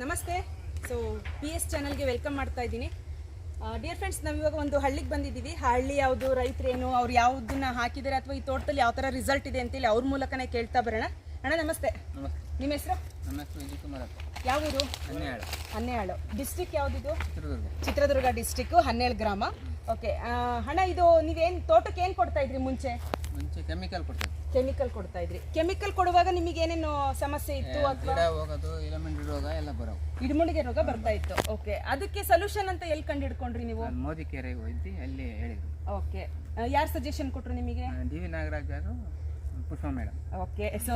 ನಮಸ್ತೆ. So P S ಚಾನಲ್ಗೆ welcome ಮಾಡ್ತಾ ಇದ್ದೀನಿ. ಡಿಯರ್ ಫ್ರೆಂಡ್ಸ್ ನಾವು ಇವಾಗ ಒಂದು ಹಳ್ಳಿಗೆ ಬಂದಿದ್ದೀವಿ. ಹಳ್ಳಿ ಯಾವುದು ರೈತರೇನು ಅವ್ರು ಯಾವುದನ್ನ ಹಾಕಿದ್ದಾರೆ ಅಥವಾ ಈ ತೋಟದಲ್ಲಿ ಯಾವ ಥರ ರಿಸಲ್ಟ್ ಇದೆ ಅಂತೇಳಿ ಅವ್ರ ಮೂಲಕನೇ ಕೇಳ್ತಾ ಬರೋಣ. ಅಣ್ಣ ನಮಸ್ತೆ. ನಿಮ್ಮ ಹೆಸರು? ಯಾವೂರು? ಹನ್ನೆಳು ಡಿಸ್ಟಿಕ್ ಯಾವುದಿದು? ಚಿತ್ರದುರ್ಗ. ಡಿಸ್ಟಿಕ್ ಡಿಸ್ಟಿಕ್ಕು ಹನ್ನೆರಡು ಗ್ರಾಮ. ಓಕೆ ಹಣ ಇದು ನೀವೇನು ತೋಟಕ್ಕೆ ಏನು ಕೊಡ್ತಾ ಇದ್ರಿ ಮುಂಚೆ? ಮುಂಚೆ ಕೆಮಿಕಲ್ ಕೊಡ್ತೇವೆ ಕೆಮಿಕಲ್ ಕೊಡ್ತಾ ಇದ್ರಿ. ಕೆಮಿಕಲ್ ಕೊಡುವಾಗ ನಿಮಗೆ ಏನೇನು ಸಮಸ್ಯೆ ಇತ್ತು ಅಥವಾ ಗಿಡ ಹೋಗೋದು ರೋಗ ಎಲ್ಲ ಬರೋವು. ಇಡಮುಂಡಿಗೆ ರೋಗ ಬರ್ತಾ ಇತ್ತು. ಓಕೆ. ಅದಕ್ಕೆ ಸೊಲ್ಯೂಷನ್ ಅಂತ ಎಲ್ಲಿ ಕಂಡು ಹಿಡ್ಕೊಂಡ್ರಿ ನೀವು? ನಾನು ಮೋದಿ ಕೆರೆಗೆ ಅಲ್ಲಿ ಹೇಳಿದ್ರು. ಓಕೆ. ಯಾರು ಸಜೆಷನ್ ಕೊಟ್ರು ನಿಮಗೆ? ಡಿ ವಿ ನಾಗರಾಜ್ ಅವರು Pushpa madam. Okay. So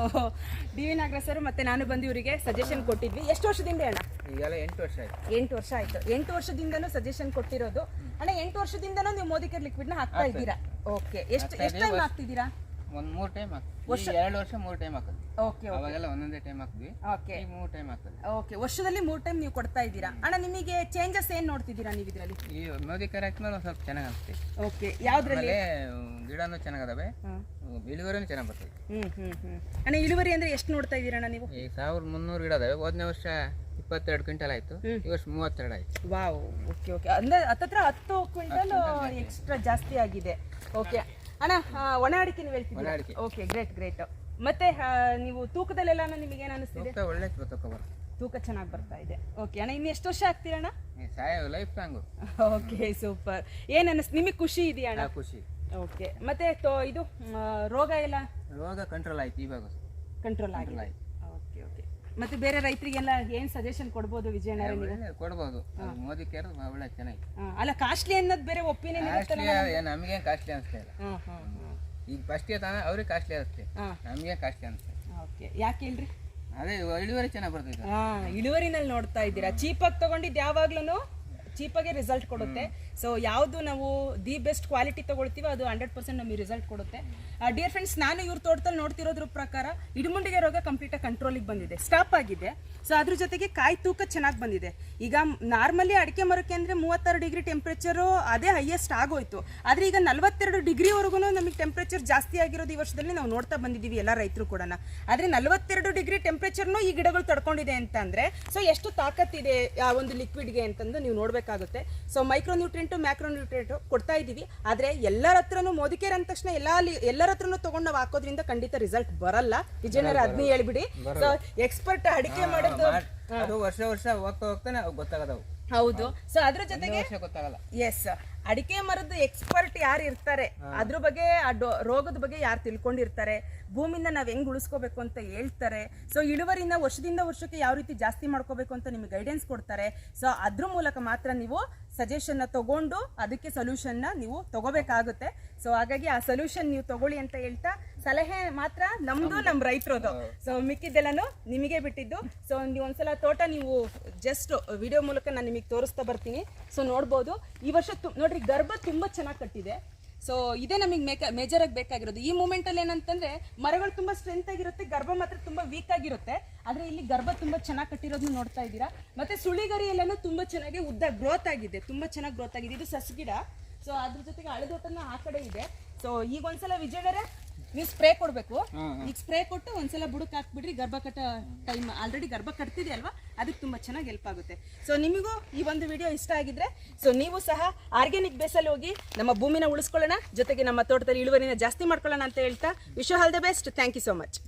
D V Nagaraj sir ಮತ್ತೆ ನಾನು ಬಂದು ಇವರಿಗೆ ಸಜೆಷನ್ ಕೊಟ್ಟಿದ್ವಿ. ಎಷ್ಟು ವರ್ಷದಿಂದ ಅಣ್ಣ? ಈಗೆಲ್ಲ ಎಂಟು ವರ್ಷ ಆಯ್ತು. ಎಂಟು ವರ್ಷ ಆಯ್ತು. ಎಂಟು ವರ್ಷದಿಂದನೂ ಸಜೆಷನ್ ಕೊಟ್ಟಿರೋದು. ಅಣ್ಣ ಎಂಟು ವರ್ಷದಿಂದನೂ ನೀವು ಮೋದಿಕರ್ ಲಿಕ್ವಿಡ್ನ ಹಾಕ್ತಾ ಇದ್ದೀರಾ? ಓಕೆ ಎಷ್ಟು ಎಷ್ಟು ಟೈಮ್ ಹಾಕ್ತಿದ್ದೀರಾ ಒಂದು ಮೂರು ಟೈಮ್ ಹಾಕ್ತೀವಿ. ಎರಡು ವರ್ಷ ಮೂರು ಟೈಮ್ ಹಾಕೋದು. ಓಕೆ ಅವಾಗೆಲ್ಲ ಒಂದೊಂದೇ ಟೈಮ್ ಹಾಕ್ತೀವಿ ಓಕೆ ಈಗ ಮೂರು ಟೈಮ್ ಹಾಕಿದ್ವಿ ಓಕೆ ವರ್ಷದಲ್ಲಿ ಮೂರು ಟೈಮ್ ನೀವು ಕೊಡ್ತಾ ಇದ್ದೀರಾ? ಅಣ್ಣ ನಿಮಗೆ ಚೇಂಜಸ್ ಏನು ನೋಡ್ತಿದ್ದೀರಾ ನೀವು ಇದರಲ್ಲಿ? ಈ ಮೋದಿ ಕೆರೆ ಹಾಕಿದ್ಮೇಲೆ ಒಂದು ಸ್ವಲ್ಪ ಚೆನ್ನಾಗಿ ಅನ್ಸುತ್ತೆ ಓಕೆ ಯಾವುದ್ರಲ್ಲಿ? ಆಮೇಲೆ ಗಿಡನೂ ಚೆನ್ನಾಗದಾವೆ. ಇಳುವರಿನೂ ಚೆನ್ನಾಗಿ ಬರ್ತದೆ. ಹ್ಮ್ ಹ್ಮ್ ಹ್ಮ್. ಅಣ್ಣ ಇಳುವರಿ ಅಂದ್ರೆ ಎಷ್ಟು ನೋಡ್ತಾ ಇದ್ದೀರಾ ಅಣ್ಣ ನೀವು? ಈ ಸಾವಿರದ ಮುನ್ನೂರು ಗಿಡ ಅದಾವೆ. ಹೋದನೇ ವರ್ಷ ಇಪ್ಪತ್ತೆರಡು ಕ್ವಿಂಟಲ್ ಆಯ್ತು. ಈ ವರ್ಷ ಮೂವತ್ತೆರಡು ಆಯ್ತು. ವಾವ್ ಓಕೆ ಓಕೆ ಅಂದ್ರೆ ಹತ್ತತ್ರ ಹತ್ತು ಕ್ವಿಂಟಲ್ ಎಕ್ಸ್ಟ್ರಾ ಜಾಸ್ತಿ ಆಗಿದೆ. ಓಕೆ ಅಣ್ಣ ಒಣ ಅಡಿಕೆ ನೀವು ಒಣ ಅಡಿಕೆ. ಓಕೆ ಗ್ರೇಟ್ ಗ್ರೇಟ್ ಮತ್ತೆ ಆ, ನೀವು ತೂಕದಲ್ಲೆಲ್ಲ ನಿಮಗೆ ಏನು ಅನಿಸ್ತಿದೆ? ತೂಕ ಒಳ್ಳೆ ತೂಕ ತೂಕ ಚೆನ್ನಾಗಿ ಬರ್ತಾ ಇದೆ. ಓಕೆ ಅಣ್ಣ ಇನ್ನು ಎಷ್ಟು ವರ್ಷ ಆಗ್ತೀರಣ್ಣ ಈ ಸಾಯ ಲೈಫ್ ಲಾಂಗು ಓಕೆ ಸೂಪರ್ ಏನ್ ಅನಿಸ್ ನಿಮಗೆ ಖುಷಿ ಇದೆಯಾ ಅಣ್ಣ? ಖುಷಿ. ಓಕೆ ಮತ್ತೆ ತೋ- ಇದು ರೋಗ ಎಲ್ಲ? ರೋಗ ಕಂಟ್ರೋಲ್ ಆಯ್ತು ಇವಾಗ. ಕಂಟ್ರೋಲ್ ಆಗಿದೆ. ಆಯ್ತು. ಮತ್ತೆ ಬೇರೆ ರೈತರಿಗೆಲ್ಲ ಏನ್ ಸಜೆಷನ್ ಕೊಡ್ಬೋದು ಒಳ್ಳೆ ಕೊಡ್ಬೋದು. ಅದು ಮೋದಿ ಕೇರ್ ಒಳ್ಳೆ ಚೆನ್ನಾಗಿ. ಅಲ್ಲ ಕಾಸ್ಟ್ಲಿ ಅನ್ನೋದು ಬೇರೆ ಒಪಿನಿಯನ್ ಕಾಸ್ಟ್ಲಿ ನಮಗೇನು ಕಾಸ್ಟ್ಲಿ ಅನಿಸ್ತಾ ಇಲ್ಲ. ಈಗ ಫಸ್ಟ್ಗೆ ತಾನ ಅವ್ರಿಗೆ ಕಾಸ್ಟ್ಲಿ ಅನಿಸ್ತೆ ನಮಗೆ ಕಾಸ್ಟ್ಲಿ ಅನಿಸ್ತೆ ಓಕೆ. ಯಾಕೆ ಇಲ್ರಿ ಅದೇ ಇಳುವರಿ ಚೆನ್ನಾಗಿ ಬರ್ತೈತೆ ಹಾ ಇಳುವರಿನಲ್ಲಿ ನೋಡ್ತಾ ಇದ್ದೀರಾ? ಚೀಪಾಗಿ ತಗೊಂಡಿದ್ದು ಯಾವಾಗ್ಲೂ ಚೀಪಾಗೆ ರಿಸಲ್ಟ್ ಕೊಡುತ್ತೆ. ಸೊ ಯಾವುದು ನಾವು ದಿ ಬೆಸ್ಟ್ ಕ್ವಾಲಿಟಿ ತಗೊಳ್ತೀವೋ ಅದು ಹಂಡ್ರೆಡ್ ಪರ್ಸೆಂಟ್ ನಮಗೆ ರಿಸಲ್ಟ್ ಕೊಡುತ್ತೆ. ಡಿಯರ್ ಫ್ರೆಂಡ್ಸ್ ನಾನು ಇವ್ರ ತೋಟದಲ್ಲಿ ನೋಡ್ತಿರೋದ್ರ ಪ್ರಕಾರ ಇಡಮುಂಡಿಗೆ ರೋಗ ಕಂಪ್ಲೀಟಾಗಿ ಕಂಟ್ರೋಲಿಗೆ ಬಂದಿದೆ. ಸ್ಟಾಪ್ ಆಗಿದೆ. ಸೊ ಅದ್ರ ಜೊತೆಗೆ ಕಾಯಿ ತೂಕ ಚೆನ್ನಾಗಿ ಬಂದಿದೆ. ಈಗ ನಾರ್ಮಲಿ ಅಡಿಕೆ ಮರಕ್ಕೆ ಅಂದರೆ ಮೂವತ್ತಾರು ಡಿಗ್ರಿ ಟೆಂಪ್ರೇಚರು ಅದೇ ಹೈಯೆಸ್ಟ್ ಆಗೋಯ್ತು. ಆದರೆ ಈಗ ನಲವತ್ತೆರಡು ಡಿಗ್ರಿವರೆಗೂ ನಮಗೆ ಟೆಂಪ್ರೇಚರ್ ಜಾಸ್ತಿ ಆಗಿರೋದು ಈ ವರ್ಷದಲ್ಲಿ ನಾವು ನೋಡ್ತಾ ಬಂದಿದ್ದೀವಿ ಎಲ್ಲ ರೈತರು ಕೂಡ ಆದರೆ ನಲವತ್ತೆರಡು ಡಿಗ್ರಿ ಟೆಂಪ್ರೇಚರ್ನೂ ಈ ಗಿಡಗಳು ತಡ್ಕೊಂಡಿದೆ ಅಂತಂದರೆ ಸೊ ಎಷ್ಟು ತಾಕತ್ತಿದೆ ಆ ಒಂದು ಲಿಕ್ವಿಡ್ಗೆ ಅಂತಂದು ನೀವು ನೋಡಬೇಕಾಗುತ್ತೆ. So micronutrient macro nutrient ಕೊಡ್ತಾ ಇದ್ದೀವಿ. ಆದರೆ ಎಲ್ಲರ ಹತ್ರನೂ ಮೋದಿಕೇರ್ ಅಂದ ತಕ್ಷಣ ಎಲ್ಲ ಎಲ್ಲರ ಹತ್ರನೂ ತೊಗೊಂಡು ನಾವು ಹಾಕೋದ್ರಿಂದ ಖಂಡಿತ ರಿಸಲ್ಟ್ ಬರಲ್ಲ. ವಿಜಯನಗರ ಅದ್ನಿ ಹೇಳ್ಬಿಡಿ. ಸೊ ಎಕ್ಸ್ಪರ್ಟ್ ಅಡಿಕೆ ಮಾಡೋದು ಅದು ವರ್ಷ ವರ್ಷ ಹೋಗ್ತಾ ಹೋಗ್ತಾನೆ ಗೊತ್ತಾಗದವು. ಹೌದು. ಸೊ ಅದ್ರ ಜೊತೆಗೆ ಗೊತ್ತಾಗಲ್ಲ. ಎಸ್ ಅಡಿಕೆ ಮರದ ಎಕ್ಸ್ಪರ್ಟ್ ಯಾರು ಇರ್ತಾರೆ? ಅದ್ರ ಬಗ್ಗೆ ಆ ಡೊ- ರೋಗದ ಬಗ್ಗೆ ಯಾರು ತಿಳ್ಕೊಂಡಿರ್ತಾರೆ? ಭೂಮಿನ ನಾವ್ ಹೆಂಗ್ ಉಳಿಸ್ಕೋಬೇಕು ಅಂತ ಹೇಳ್ತಾರೆ. ಸೊ ಇಳುವರಿನ ವರ್ಷದಿಂದ ವರ್ಷಕ್ಕೆ ಯಾವ ರೀತಿ ಜಾಸ್ತಿ ಮಾಡ್ಕೋಬೇಕು ಅಂತ ನಿಮಗೆ ಗೈಡೆನ್ಸ್ ಕೊಡ್ತಾರೆ. ಸೊ ಅದ್ರ ಮೂಲಕ ಮಾತ್ರ ನೀವು ಸಜೆಷನ್ನ ತಗೊಂಡು ಅದಕ್ಕೆ ಸೊಲ್ಯೂಷನ್ನ ನೀವು ತಗೋಬೇಕಾಗುತ್ತೆ. ಸೊ ಹಾಗಾಗಿ ಆ ಸೊಲ್ಯೂಷನ್ ನೀವು ತಗೊಳ್ಳಿ ಅಂತ ಹೇಳ್ತಾ ಸಲಹೆ ಮಾತ್ರ ನಮ್ದು ನಮ್ಮ ರೈತರದು. ಸೊ ಮಿಕ್ಕಿದ್ದೆಲ್ಲನು ನಿಮಗೆ ಬಿಟ್ಟಿದ್ದು. ಸೊ ನೀವು ಒಂದ್ಸಲ ತೋಟ ನೀವು ಜಸ್ಟ್ ವಿಡಿಯೋ ಮೂಲಕ ನಾನು ನಿಮಗೆ ತೋರಿಸ್ತಾ ಬರ್ತೀನಿ. ಸೊ ನೋಡ್ಬೋದು. ಈ ವರ್ಷ ನೋಡ್ರಿ ಗರ್ಭ ತುಂಬಾ ಚೆನ್ನಾಗಿ ಕಟ್ಟಿದೆ. ಸೊ ಇದೇ ನಮಗೆ ಮೇಕ ಮೇಜರ್ ಆಗಿ ಬೇಕಾಗಿರೋದು. ಈ ಮೂಮೆಂಟ್ ಅಲ್ಲಿ ಏನಂತಂದ್ರೆ ಮರಗಳು ತುಂಬಾ ಸ್ಟ್ರೆಂತ್ ಆಗಿರುತ್ತೆ ಗರ್ಭ ಮಾತ್ರ ತುಂಬಾ ವೀಕ್ ಆಗಿರುತ್ತೆ. ಆದ್ರೆ ಇಲ್ಲಿ ಗರ್ಭ ತುಂಬಾ ಚೆನ್ನಾಗಿ ಕಟ್ಟಿರೋದನ್ನ ನೋಡ್ತಾ ಇದ್ದೀರಾ. ಮತ್ತೆ ಸುಳಿಗರಿ ಎಲ್ಲಾನು ತುಂಬಾ ಚೆನ್ನಾಗಿ ಉದ್ದ ಗ್ರೋತ್ ಆಗಿದೆ. ತುಂಬಾ ಚೆನ್ನಾಗಿ ಗ್ರೋತ್ ಆಗಿದೆ. ಇದು ಸಸ್ಗಿಡ. ಸೊ ಅದ್ರ ಜೊತೆಗೆ ಹಳೆದೋಟನ ಆ ಕಡೆ ಇದೆ. ಸೊ ಈಗ ಒಂದ್ಸಲ ವಿಜಯನಗರ ನೀವು ಸ್ಪ್ರೇ ಕೊಡಬೇಕು. ಈಗ ಸ್ಪ್ರೇ ಕೊಟ್ಟು ಒಂದ್ಸಲ ಬುಡಕ್ ಹಾಕ್ಬಿಡ್ರಿ ಗರ್ಭ ಕಟ್ಟ ಟೈಮ್ ಆಲ್ರೆಡಿ ಗರ್ಭ ಕಟ್ತಿದೆ ಅಲ್ವಾ? ಅದಕ್ಕೆ ತುಂಬಾ ಚೆನ್ನಾಗಿ ಹೆಲ್ಪ್ ಆಗುತ್ತೆ. ಸೊ ನಿಮಗೂ ಈ ಒಂದು ವಿಡಿಯೋ ಇಷ್ಟ ಆಗಿದ್ರೆ ಸೊ ನೀವು ಸಹ ಆರ್ಗ್ಯಾನಿಕ್ ಬೇಸಲ್ಲಿ ಹೋಗಿ ನಮ್ಮ ಭೂಮಿನ ಉಳಿಸ್ಕೊಳ್ಳೋಣ ಜೊತೆಗೆ ನಮ್ಮ ತೋಟದಲ್ಲಿ ಇಳುವರಿನ ಜಾಸ್ತಿ ಮಾಡ್ಕೊಳ್ಳೋಣ ಅಂತ ಹೇಳ್ತಾ wish all the best. Thank you so much